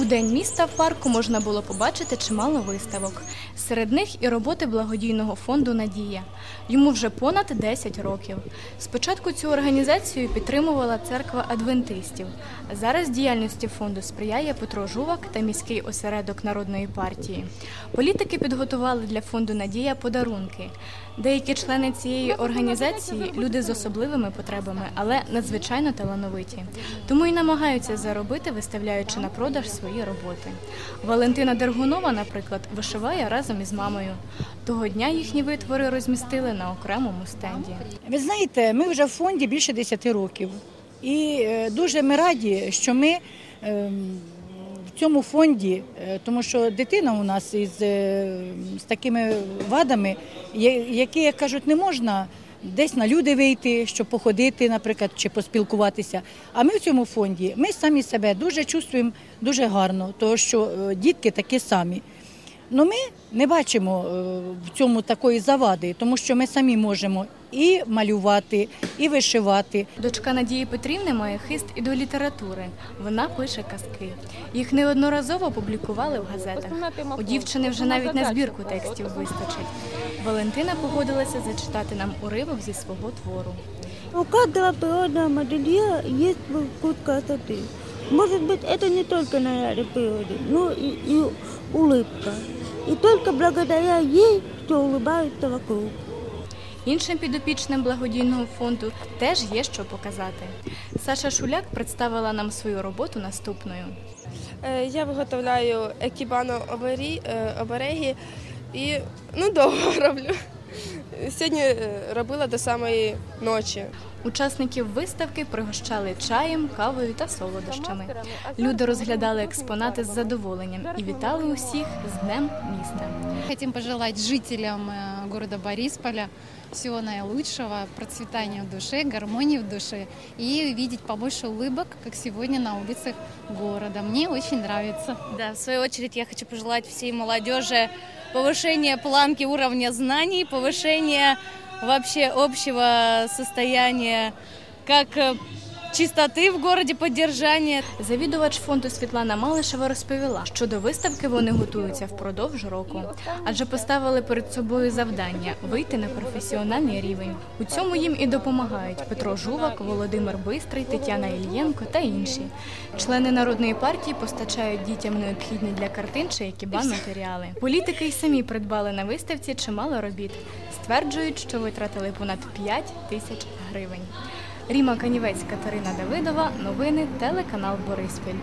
У день міста в парку можна було побачити чимало виставок. Серед них і роботи благодійного фонду Надія. Йому вже понад 10 років. Спочатку цю організацію підтримувала церква адвентистів. Зараз діяльності фонду сприяє Петро Жувак та міський осередок народної партії. Політики підготували для фонду Надія подарунки. Деякі члени цієї організації люди з особливими потребами, але надзвичайно талановиті. Тому і намагаються заробити, виставляючи на продаж свої роботи. Валентина Дергунова, наприклад, вишиває разом із мамою. Того дня їхні витвори розмістили на окремому стенді. Ви знаєте, ми вже в фонді більше 10 років. І е, дуже ми раді, що ми ем, в цьому фонді, е, тому що дитина у нас із е, з такими вадами, які, як кажуть, не можна десь на люди вийти, щоб походити, наприклад, чи поспілкуватися. А ми в цьому фонді ми самі себе дуже чувствуємо дуже гарно, тому що е, дітки такі самі. Ну ми не бачимо е, в цьому такої завади, тому що ми самі можемо і малювати, і вишивати. Дочка Надії Петрівни має хист і до літератури. Вона пише казки. Їх неодноразово публікували в газетах. У дівчини вже навіть на збірку текстів вистачить. Валентина погодилася зачитати нам уривок зі свого твору. У каждого природного модельера есть свой вкус красоты. Может быть, это не только наряды природы, но и, и улыбка. И только благодаря ей все улыбаются вокруг. Іншим підопічним благодійного фонду теж є що показати. Саша Шуляк представила нам свою роботу наступною. Е, Я виготовляю екібано е, обереги і ну, довго роблю. Сьогодні е, робила до самої ночі. Учасників виставки пригощали чаєм, кавою та солодощами. Люди розглядали експонати з задоволенням і вітали усіх з Днем міста. Хотим пожелать жителям э, города Борисполя всего наилучшего, процветания в душе, гармонии в душе и видеть побольше улыбок, как сегодня на улицах города. Мне очень нравится. Да, в свою очередь я хочу пожелать всей молодежи повышения планки уровня знаний, повышения вообще общего состояния, как чистоты в городе, поддержания. Завідувач фонду Світлана Малишева розповіла, що до виставки вони готуються впродовж року, адже поставили перед собою завдання вийти на професіональний рівень. У цьому їм і допомагають Петро Жувак, Володимир Бистрий, Тетяна Ільєнко та інші. Члени народної партії постачають дітям необхідні для картин чи екібан матеріали. Політики й самі придбали на виставці чимало робіт. Стверджують, що витратили понад 5 тисяч гривень. Ріма Канівець, Катерина Давидова. Новини телеканал Бориспіль.